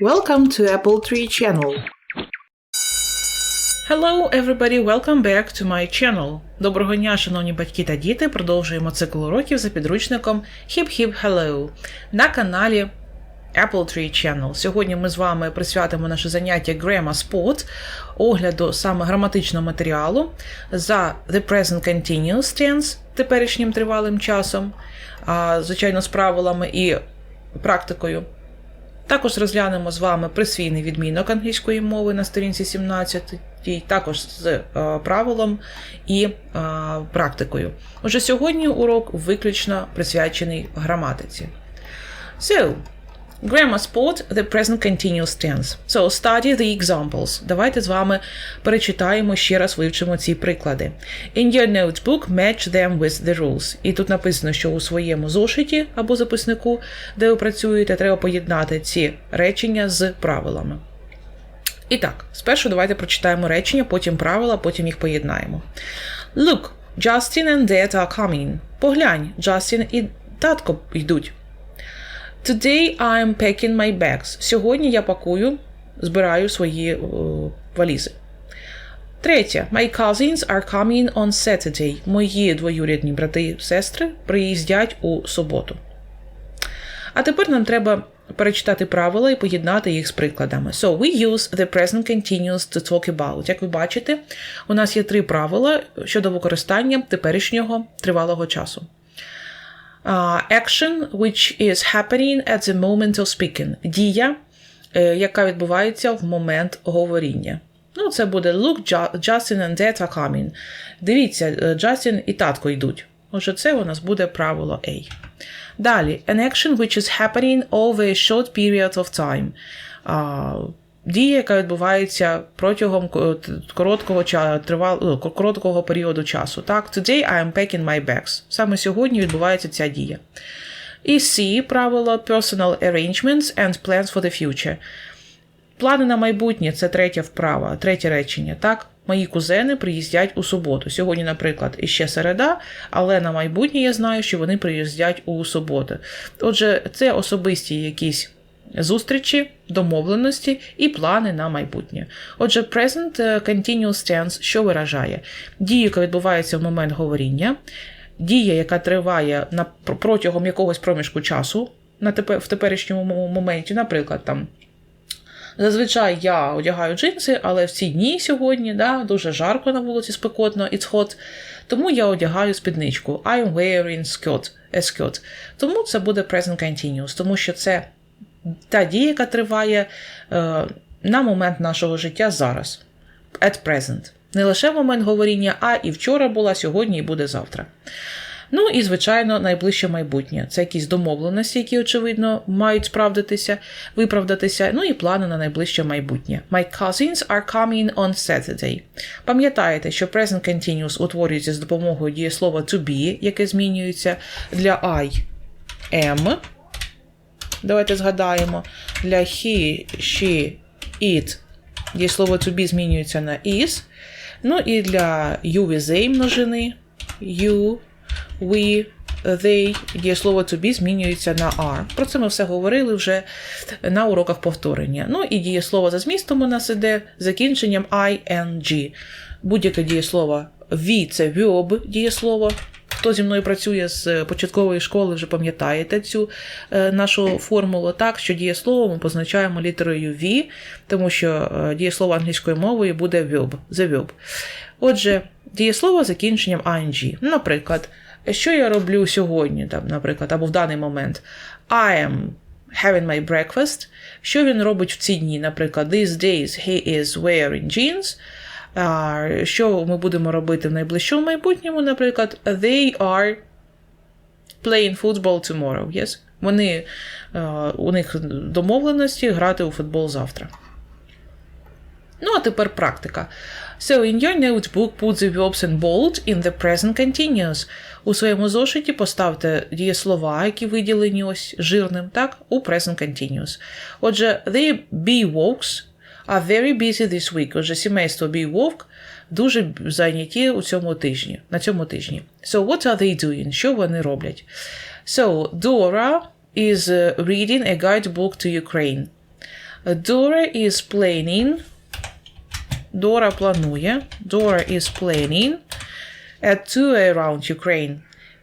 Welcome to Apple Tree Channel. Hello, everybody, welcome back to my channel. Доброго дня, шановні батьки та діти. Продовжуємо цикл уроків за підручником Hip Hip Hello на каналі Apple Tree Channel. Сьогодні ми з вами присвятимо наше заняття Grammar Spot, огляду саме граматичного матеріалу за The Present Continuous Tense теперішнім тривалим часом, звичайно, з правилами і практикою. Також розглянемо з вами присвійний відмінок англійської мови на сторінці 17, також з е, правилом і е, практикою. Отже, сьогодні урок виключно присвячений граматиці. So, Grammar Sport, the present continuous tense. So, study the examples. Давайте з вами перечитаємо ще раз вивчимо ці приклади. In your notebook, match them with the rules. І тут написано, що у своєму зошиті або записнику, де ви працюєте, треба поєднати ці речення з правилами. І так, спершу давайте прочитаємо речення, потім правила, потім їх поєднаємо. Look, Justin and Dad are coming. Поглянь, Джастін і татко йдуть. Today I am packing my bags. Сьогодні я пакую, збираю свої о, валізи. Третє. My cousins are coming on Saturday. Мої двоюрідні брати і сестри приїздять у суботу. А тепер нам треба перечитати правила і поєднати їх з прикладами. So, we use the present continuous to talk about. Як ви бачите, у нас є три правила щодо використання теперішнього тривалого часу. Uh, action, which is happening at the moment of speaking. Дія, яка відбувається в момент говоріння. Ну, це буде look, Justin and Dad are coming. Дивіться, Джастін і татко йдуть. Отже, це у нас буде правило A. Далі, an action which is happening over a short period of time. Uh, Дія, яка відбувається протягом короткого тривал, короткого періоду часу. Так, Today I am packing my bags. Саме сьогодні відбувається ця дія. І C правило personal arrangements and plans for the future. Плани на майбутнє це третя вправа, третє речення. Так, мої кузени приїздять у суботу. Сьогодні, наприклад, іще середа, але на майбутнє я знаю, що вони приїздять у суботу. Отже, це особисті якісь зустрічі, домовленості і плани на майбутнє. Отже, present continuous tense, що виражає? Дія, яка відбувається в момент говоріння, дія, яка триває на, протягом якогось проміжку часу на в теперішньому моменті, наприклад, там. Зазвичай я одягаю джинси, але в ці дні сьогодні да, дуже жарко на вулиці, спекотно, it's hot, тому я одягаю спідничку. I'm wearing skirt, a skirt. Тому це буде present continuous, тому що це та дія, яка триває е, на момент нашого життя зараз. At present. Не лише момент говоріння, а і вчора була, сьогодні і буде завтра. Ну і, звичайно, найближче майбутнє. Це якісь домовленості, які, очевидно, мають справдитися, виправдатися, ну і плани на найближче майбутнє. My cousins are coming on Saturday. Пам'ятаєте, що present continuous утворюється з допомогою дієслова to be, яке змінюється для I am. Давайте згадаємо. Для he, she, it дієслово to be змінюється на is. Ну і для you with they множини. You, we, they, дієслово to be змінюється на are. Про це ми все говорили вже на уроках повторення. Ну і дієслово за змістом у нас іде закінченням ing. Будь-яке дієслово V це verb дієслово. Хто зі мною працює з початкової школи, вже пам'ятаєте цю е, нашу формулу, так, що дієслово ми позначаємо літерою V, тому що е, дієслово англійською мовою буде verb, the verb. Отже, дієслово закінченням ing. Наприклад, що я роблю сьогодні, там, наприклад, або в даний момент. I am having my breakfast. Що він робить в ці дні? Наприклад, these days he is wearing jeans. Що ми будемо робити в найближчому майбутньому, наприклад, they are playing football tomorrow. Yes? Вони, У них домовленості грати у футбол завтра. Ну, а тепер практика. So, in your notebook, put the verbs in bold in the present continuous. У своєму зошиті поставте дієслова, які виділені ось жирним, так, у present continuous. Отже, they be walks are very busy this week. Отже, сімейство Бій-Вовк дуже зайняті у цьому тижні, на цьому тижні. So, what are they doing? Що вони роблять? So, Dora is reading a guidebook to Ukraine. Dora is planning. Дора планує. Dora is planning a tour around Ukraine.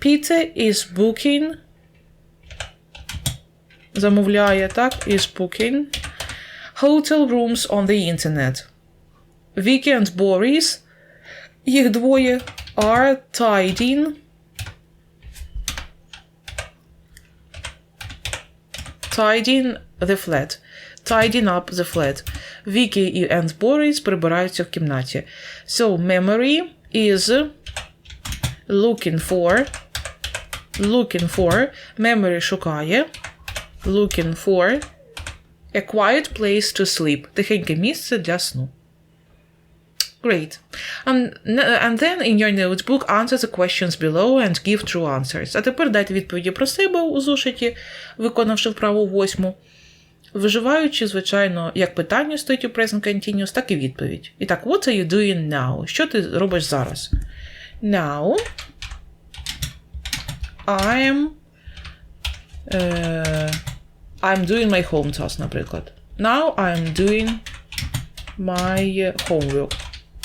Peter is booking. Замовляє, так? Is booking. Hotel rooms on the internet. Vicky and Boris. Їх двоє are tidying. Tidying the flat. Tidying up the flat. Vicky and Boris прибираються в кімнаті. So, memory is looking for. Looking for. Memory шукає. Looking for. A quiet place to sleep. Тихеньке місце для сну. Great. And, and then in your notebook answer the questions below and give true answers. А тепер дайте відповіді про себе у зошиті, виконавши вправу восьму, виживаючи, звичайно, як питання стоїть у present continuous, так і відповідь. І так, what are you doing now? Що ти робиш зараз? Now I'm uh, I'm doing my home task, наприклад. Now I'm doing my homework.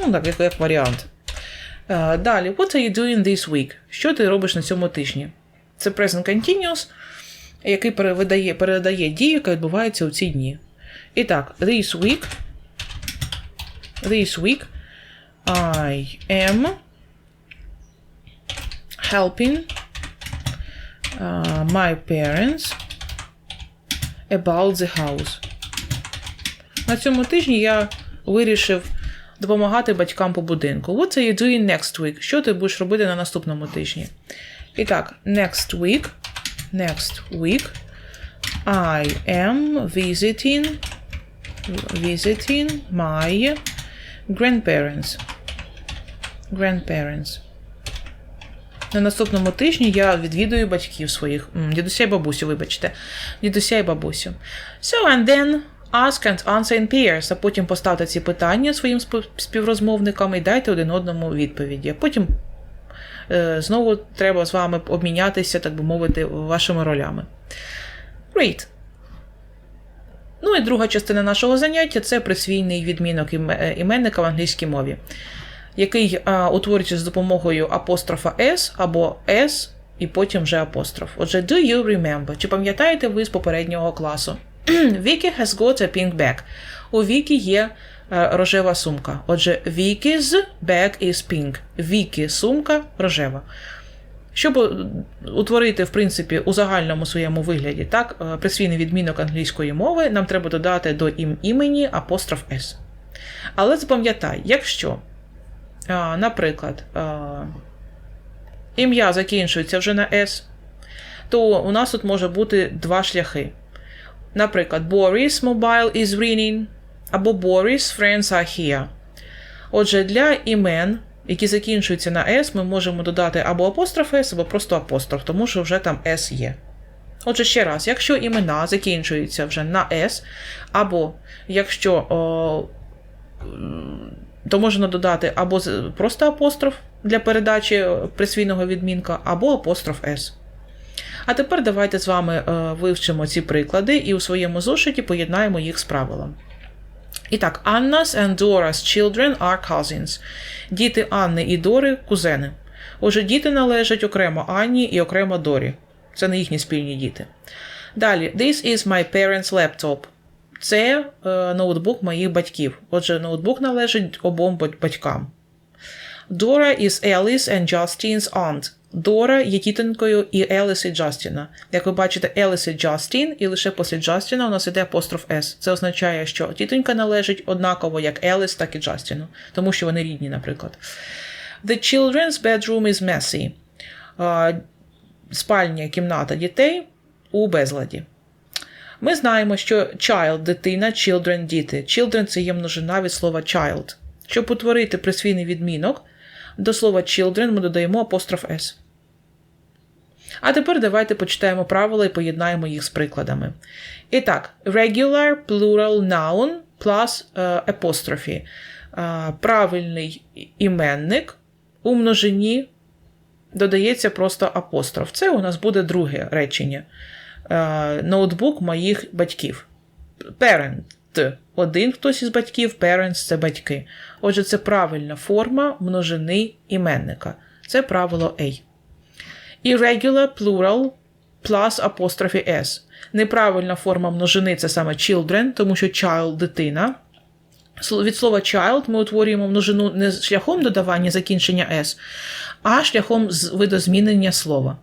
Ну, так, як, як варіант. Е, Далі, what are you doing this week? Що ти робиш на цьому тижні? Це present continuous, який передає, передає дію, яка відбувається у ці дні. І так, this week. This week I am helping uh, my parents about the house. На цьому тижні я вирішив допомагати батькам по будинку. What are you doing next week? Що ти будеш робити на наступному тижні? І так, next week. Next week. I am visiting visiting my grandparents. Grandparents. На наступному тижні я відвідую батьків своїх. Дідуся і бабусю, вибачте. Дідуся і бабусю. So, and then ask and answer in pairs. А потім поставте ці питання своїм співрозмовникам і дайте один одному відповіді. Потім е, знову треба з вами обмінятися, так би мовити, вашими ролями. Great. Ну і друга частина нашого заняття це присвійний відмінок іменника в англійській мові який утворюється з допомогою апострофа S або S, і потім вже апостроф. Отже, do you remember? Чи пам'ятаєте ви з попереднього класу? Vicky has got a pink bag. У Вікі є е, рожева сумка. Отже, Vicky's bag is pink. Вікі сумка рожева. Щоб утворити, в принципі, у загальному своєму вигляді так, е, присвійний відмінок англійської мови, нам треба додати до ім імені апостроф S. Але запам'ятай, якщо Наприклад, ім'я закінчується вже на S, то у нас тут може бути два шляхи. Наприклад, Boris mobile is ringing, або Boris friends are here. Отже, для імен, які закінчуються на S, ми можемо додати або апостроф S, або просто апостроф, тому що вже там S є. Отже, ще раз, якщо імена закінчуються вже на S, або якщо о, то можна додати або просто апостроф для передачі е, присвійного відмінка, або апостроф S. А тепер давайте з вами е, вивчимо ці приклади і у своєму зошиті поєднаємо їх з правилом. І так, Anna's and Dora's children are cousins. Діти Анни і Дори кузени. Отже, діти належать окремо Анні і окремо Дорі. Це не їхні спільні діти. Далі, This is my parents' laptop. Це е, ноутбук моїх батьків. Отже, ноутбук належить обом батькам. Dora is Alice and Justine's aunt. Дора є тітонькою і Еліс і Джастіна. Як ви бачите, Еліс і Джастін, і лише після Джастіна у нас іде апостроф S. Це означає, що тітонька належить однаково як Еліс, так і Джастіну, тому що вони рідні, наприклад. The children's bedroom is messy. Спальня, кімната дітей у безладі. Ми знаємо, що child – дитина, children – діти. Children – це є множина від слова child. Щоб утворити присвійний відмінок, до слова children ми додаємо апостроф S. А тепер давайте почитаємо правила і поєднаємо їх з прикладами. І так, regular plural noun plus е, apostrophe. Е, правильний іменник у множині додається просто апостроф. Це у нас буде друге речення. Е, ноутбук моїх батьків. Parent один хтось із батьків, parents – це батьки. Отже, це правильна форма множини іменника. Це правило A. Irregular plural plus apostrophe s. Неправильна форма множини це саме children, тому що child дитина. Від слова child ми утворюємо множину не шляхом додавання закінчення s, а шляхом видозмінення слова.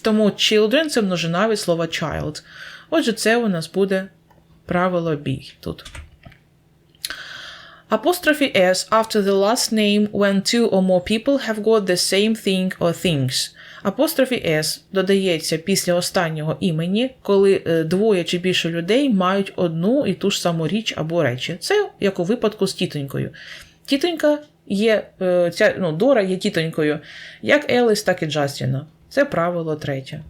Тому children це множина від слова child. Отже, це у нас буде правило B тут. Apostrophe S after the last name when two or more people have got the same thing or things. Апострофі S додається після останнього імені, коли е, двоє чи більше людей мають одну і ту ж саму річ або речі. Це як у випадку з тітонькою. Тітонька є, е, ця, ну, Дора є тітонькою, як Еліс, так і Джастіна. Це правило третє.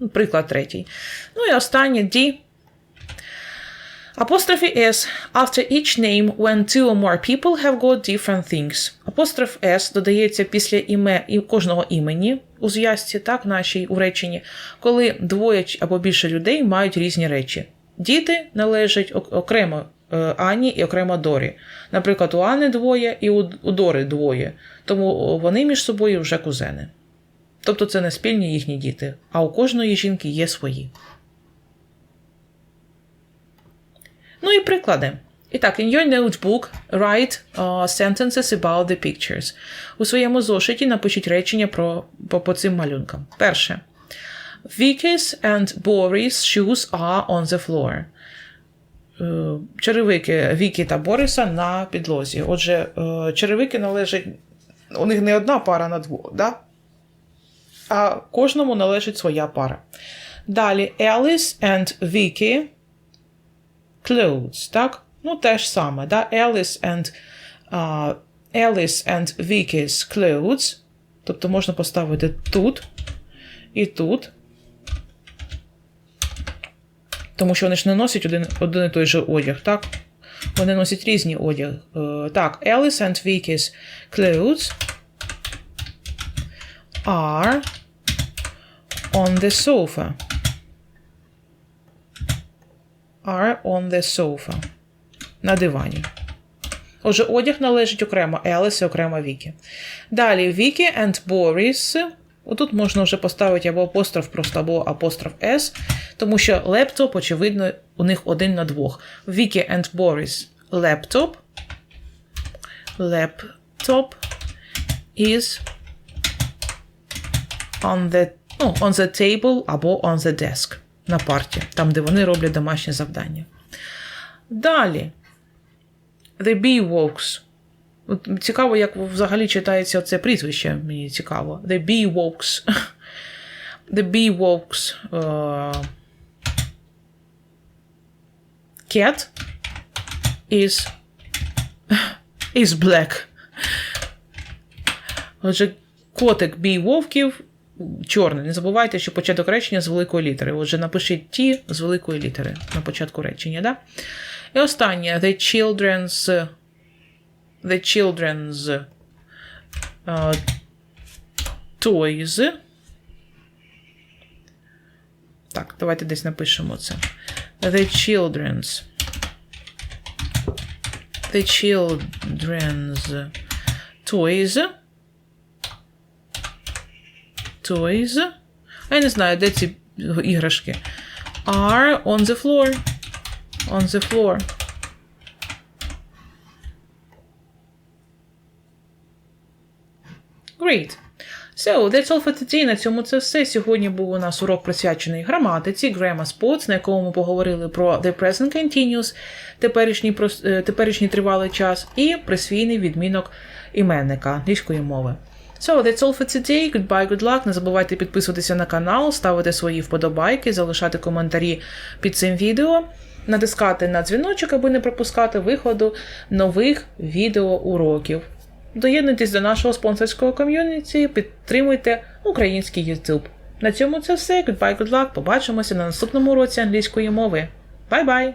Ну, Приклад третій. Ну і останнє D. Apostrophe S after each name when two or more people have got different things. Апостроф S додається після іме і кожного імені у зв'язці, так, нашій у реченні, коли двоє або більше людей мають різні речі. Діти належать окремо Ані і окремо Дорі. Наприклад, у Ани двоє і у Дори двоє, тому вони між собою вже кузени. Тобто це не спільні їхні діти, а у кожної жінки є свої. Ну і приклади. І так, in your notebook, write uh, sentences about the pictures. У своєму зошиті напишіть речення про, по, по цим малюнкам. Перше. Vicky's and Boris' shoes are on the floor. Е, Черевики Вікі та Бориса на підлозі. Отже, е, черевики належать. У них не одна пара на двох, да? а кожному належить своя пара. Далі Alice and Vicky clothes, так? Ну, те ж саме, да? Alice and, uh, Alice and Vicky's clothes. Тобто можна поставити тут і тут. Тому що вони ж не носять один, один і той же одяг, так? Вони носять різні одяг. Е, так, Alice and Vicky's clothes are on the sofa. Are on the sofa. На дивані. Отже, одяг належить окремо Еліс і окремо Вікі. Далі Вікі and Boris. Отут можна вже поставити або апостроф просто, або апостроф S, тому що лептоп, очевидно, у них один на двох. Вікі and Boris laptop. Laptop is on the, ну, on the table або on the desk на парті, там, де вони роблять домашні завдання. Далі. The Bee Walks. Цікаво, як взагалі читається це прізвище, мені цікаво. The Bee Walks. The Bee Walks. Uh, cat is, is black. Отже, котик бій вовків чорний. Не забувайте, що початок речення з великої літери. Отже, напишіть ті з великої літери на початку речення. Да? І останнє The children's The children's uh, toys. Так, давайте десь напишемо це. The children's. The children's toys. Toys. А я не знаю, де ці іграшки. Are on the floor. On the floor. Great. So, that's all for today. На цьому це все. Сьогодні був у нас урок присвячений граматиці, Grammar Sports, на якому ми поговорили про The Present Continuous, теперішній, е, теперішній тривалий час, і присвійний відмінок іменника англійської мови. So, that's all for today. Goodbye, good luck. Не забувайте підписуватися на канал, ставити свої вподобайки, залишати коментарі під цим відео, натискати на дзвіночок, аби не пропускати виходу нових відеоуроків. Доєднуйтесь до нашого спонсорського ком'юніті, підтримуйте український YouTube. На цьому це все. Goodbye, good luck. Побачимося на наступному уроці англійської мови. Бай-бай!